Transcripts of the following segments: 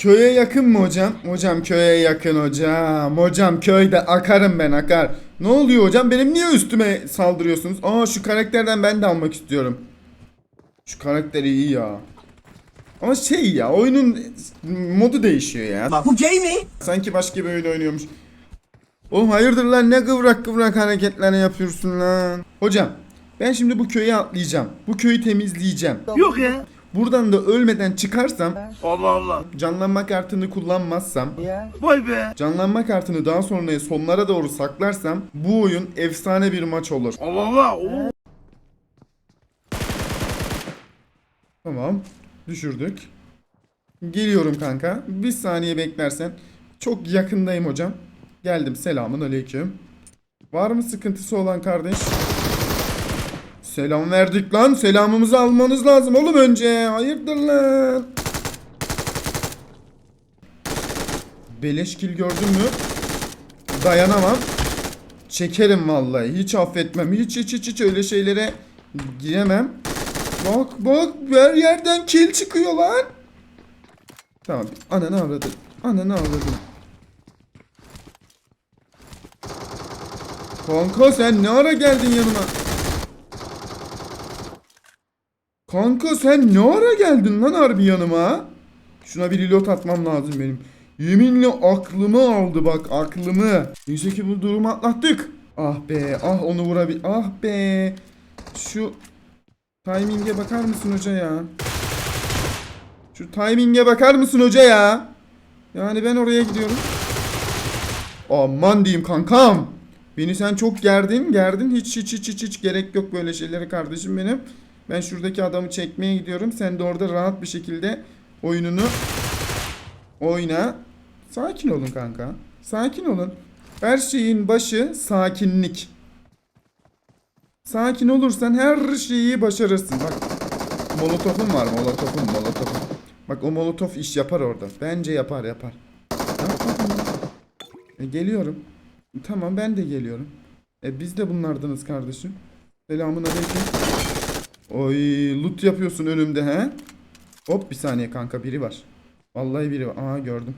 Köye yakın mı hocam? Hocam köye yakın hocam. Hocam köyde akarım ben akar. Ne oluyor hocam? Benim niye üstüme saldırıyorsunuz? Aa şu karakterden ben de almak istiyorum. Şu karakteri iyi ya. Ama şey ya oyunun modu değişiyor ya. Bu gay mi? Sanki başka bir oyun oynuyormuş. Oğlum hayırdır lan ne kıvrak kıvrak hareketler yapıyorsun lan. Hocam ben şimdi bu köye atlayacağım. Bu köyü temizleyeceğim. Yok ya. Buradan da ölmeden çıkarsam Allah Allah. canlanma kartını kullanmazsam Vay be. canlanma kartını daha sonraya sonlara doğru saklarsam bu oyun efsane bir maç olur. Allah Allah. Oo. Tamam düşürdük. Geliyorum kanka. Bir saniye beklersen. Çok yakındayım hocam. Geldim selamun aleyküm. Var mı sıkıntısı olan kardeş? Selam verdik lan. Selamımızı almanız lazım oğlum önce. Hayırdır lan? Beleşkil gördün mü? Dayanamam. Çekerim vallahi. Hiç affetmem. Hiç hiç hiç, hiç öyle şeylere giremem. Bak bak her yerden kil çıkıyor lan. Tamam. Ananı avradım. Ananı avradım. Kanka sen ne ara geldin yanıma? Kanka sen ne ara geldin lan harbi yanıma? Şuna bir reload atmam lazım benim. Yeminle aklımı aldı bak aklımı. Neyse ki bu durumu atlattık. Ah be ah onu vurabil. Ah be. Şu timing'e bakar mısın hoca ya? Şu timing'e bakar mısın hoca ya? Yani ben oraya gidiyorum. Aman diyeyim kankam. Beni sen çok gerdin, gerdin. Hiç hiç hiç hiç, hiç gerek yok böyle şeylere kardeşim benim. Ben şuradaki adamı çekmeye gidiyorum. Sen de orada rahat bir şekilde oyununu oyna. Sakin olun kanka. Sakin olun. Her şeyin başı sakinlik. Sakin olursan her şeyi başarırsın. Bak molotofum var molotofum molotofum. Bak o molotof iş yapar orada. Bence yapar yapar. E, geliyorum. Tamam ben de geliyorum. E biz de bunlardanız kardeşim. Selamun aleyküm. Oy loot yapıyorsun önümde he? Hop bir saniye kanka biri var. Vallahi biri var. Aa gördüm.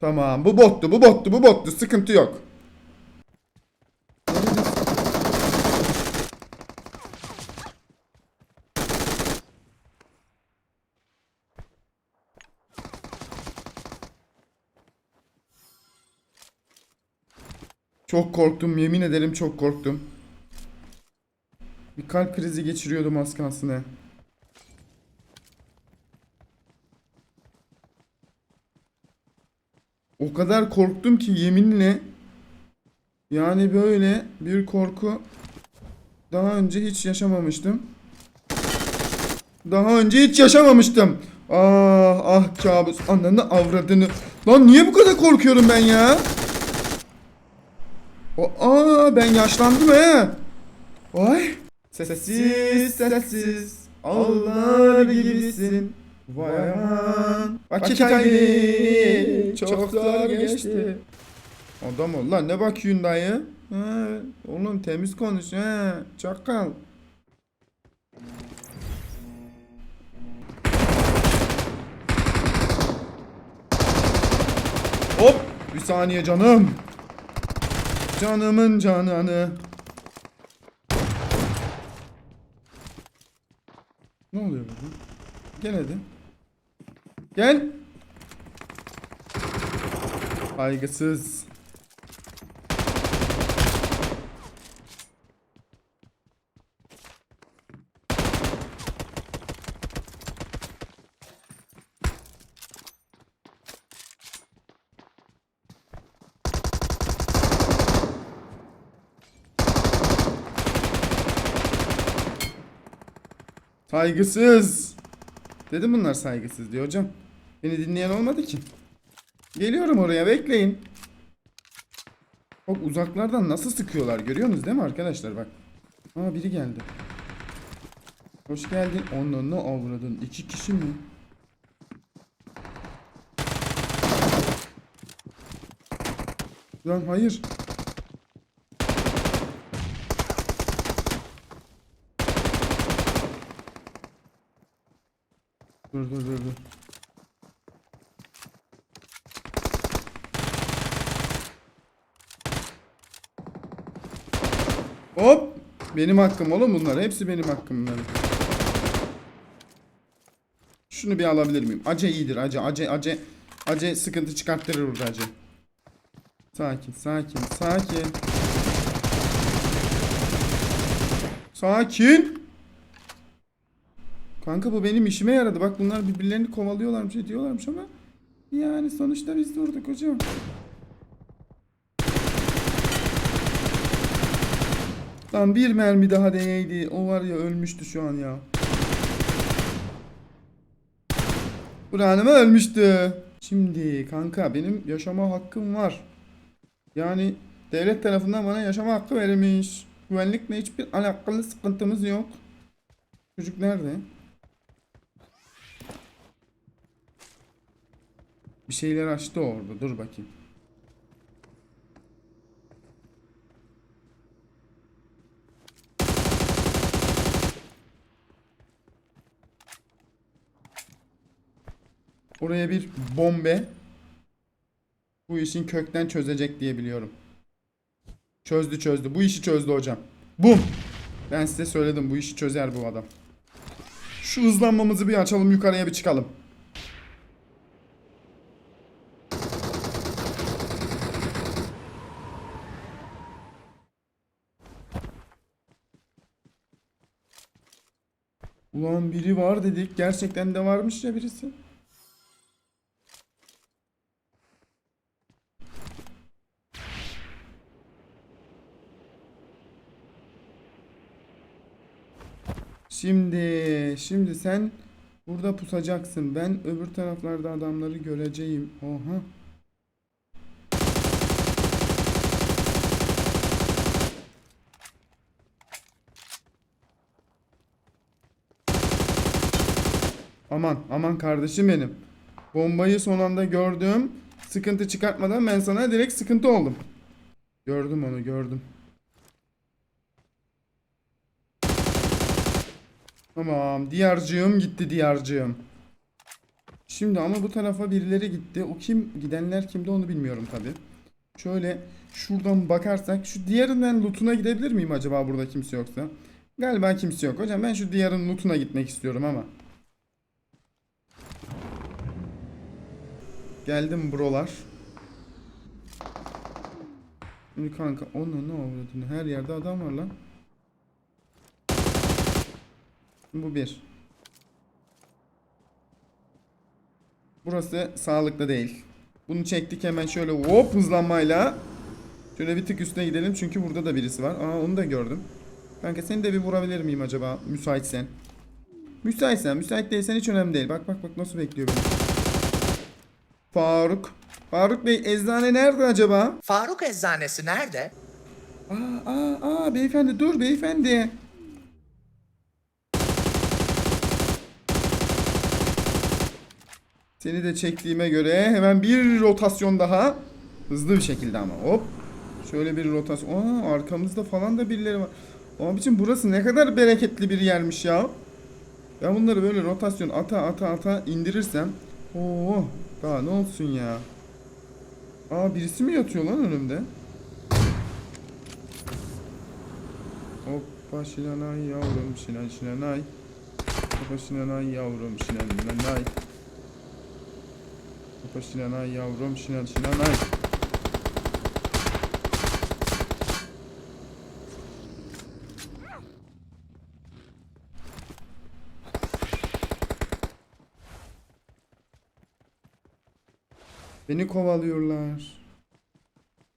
Tamam bu bottu bu bottu bu bottu sıkıntı yok. Çok korktum yemin ederim çok korktum. Bir kalp krizi geçiriyordum az. O kadar korktum ki yeminle yani böyle bir korku daha önce hiç yaşamamıştım. Daha önce hiç yaşamamıştım. Ah ah kabus ananı avradını. Lan niye bu kadar korkuyorum ben ya? Aa ben yaşlandım he. Vay. Sessiz sessiz ağlar gibisin. Vay aman. Vakit hayli çok zor geçti. Adam ol lan ne bakıyorsun dayı? Ha, oğlum temiz konuş ha. Çakal. Hop bir saniye canım. Canımın cananı. Ne oluyor burada? Gel hadi. Gel. Saygısız. Saygısız. Dedim bunlar saygısız diyor hocam. Beni dinleyen olmadı ki. Geliyorum oraya bekleyin. Çok uzaklardan nasıl sıkıyorlar görüyorsunuz değil mi arkadaşlar bak. Aa biri geldi. Hoş geldin. Onunla ne avradın? İki kişi mi? Lan hayır. Dur dur dur dur. Hop! Benim hakkım oğlum bunlar. Hepsi benim hakkım bunlar. Şunu bir alabilir miyim? Ace iyidir. Ace, ace, ace. Ace sıkıntı çıkarttırır burada ace. Sakin, sakin, sakin. Sakin. Kanka bu benim işime yaradı. Bak bunlar birbirlerini kovalıyorlarmış, ediyorlarmış ama yani sonuçta biz durduk hocam. Lan bir mermi daha değeydi. O var ya ölmüştü şu an ya. Kur'an'ıma ölmüştü. Şimdi kanka benim yaşama hakkım var. Yani devlet tarafından bana yaşama hakkı verilmiş. Güvenlikle hiçbir alakalı sıkıntımız yok. Çocuk nerede? Bir şeyler açtı orada. Dur bakayım. Oraya bir bombe bu işin kökten çözecek diye biliyorum. Çözdü çözdü. Bu işi çözdü hocam. Bum. Ben size söyledim bu işi çözer bu adam. Şu hızlanmamızı bir açalım yukarıya bir çıkalım. Ulan biri var dedik. Gerçekten de varmış ya birisi. Şimdi, şimdi sen burada pusacaksın. Ben öbür taraflarda adamları göreceğim. Oha. Aman, aman kardeşim benim. Bombayı son anda gördüm. Sıkıntı çıkartmadan ben sana direkt sıkıntı oldum. Gördüm onu, gördüm. Tamam. Diyarcığım gitti diyarcığım. Şimdi ama bu tarafa birileri gitti. O kim? Gidenler kimdi onu bilmiyorum tabi. Şöyle şuradan bakarsak şu diğerinden lootuna gidebilir miyim acaba burada kimse yoksa? Galiba kimse yok. Hocam ben şu diğerinin lootuna gitmek istiyorum ama. Geldim brolar. Şimdi kanka onu ne oldu? Her yerde adam var lan. Bu bir. Burası sağlıklı değil. Bunu çektik hemen şöyle hop hızlanmayla. Şöyle bir tık üstüne gidelim çünkü burada da birisi var. Aa onu da gördüm. Kanka seni de bir vurabilir miyim acaba müsaitsen? Müsaitsen, müsait değilsen hiç önemli değil. Bak bak bak nasıl bekliyor beni. Faruk. Faruk Bey eczane nerede acaba? Faruk Eczanesi nerede? Aa aa aa beyefendi dur beyefendi. Seni de çektiğime göre hemen bir rotasyon daha. Hızlı bir şekilde ama hop. Şöyle bir rotasyon. Aa arkamızda falan da birileri var. Abicim burası ne kadar bereketli bir yermiş ya. Ben bunları böyle rotasyon ata ata ata indirirsem. Oo daha ne olsun ya. Aa birisi mi yatıyor lan önümde? Hoppa şinanay yavrum şinan şinanay. Hoppa şinanay yavrum şinan şinanay. Hoppa şinanay yavrum şinan şinanay. Beni kovalıyorlar.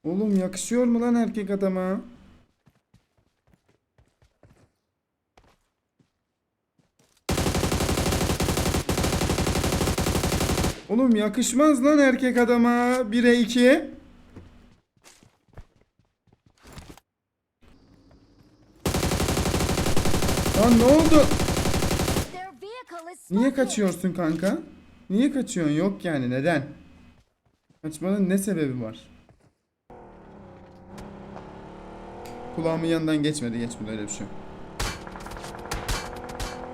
Oğlum yakışıyor mu lan erkek adama? Oğlum yakışmaz lan erkek adama. 1'e 2. Lan ne oldu? Niye kaçıyorsun kanka? Niye kaçıyorsun? Yok yani neden? Kaçmanın ne sebebi var? Kulağımın yanından geçmedi geçmedi öyle bir şey.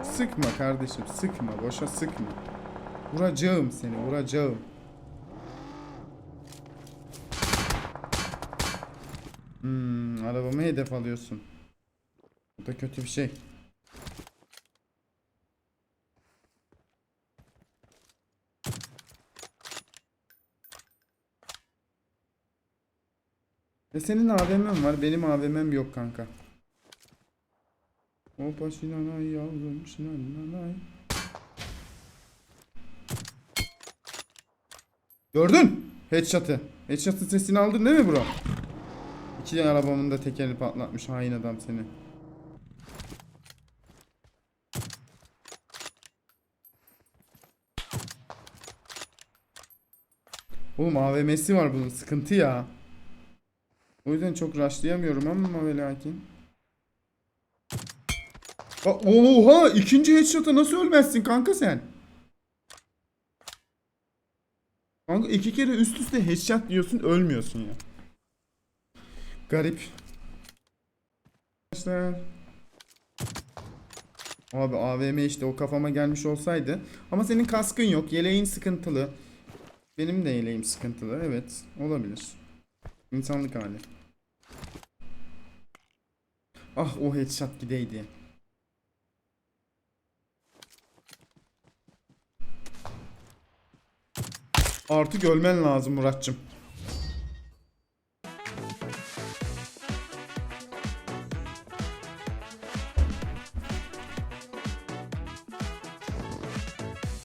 Sıkma kardeşim sıkma boşa sıkma. Vuracağım seni vuracağım. Hmm, arabamı hedef alıyorsun. Bu da kötü bir şey. E senin AVM'n var, benim AVM'm yok kanka. Hopa şinanay yavrum şinanay. Gördün? Headshot'ı. Headshot'ın sesini aldın değil mi bro? İki arabamın da tekerini patlatmış hain adam seni. Oğlum AVM'si var bunun sıkıntı ya. O yüzden çok rushlayamıyorum ama ve lakin. Oha ikinci headshot'a nasıl ölmezsin kanka sen? Kanka iki kere üst üste headshot diyorsun ölmüyorsun ya. Garip. Arkadaşlar. Abi AVM işte o kafama gelmiş olsaydı. Ama senin kaskın yok. Yeleğin sıkıntılı. Benim de yeleğim sıkıntılı. Evet olabilir. İnsanlık hali. Ah o headshot gideydi. Artık ölmen lazım Muratçım.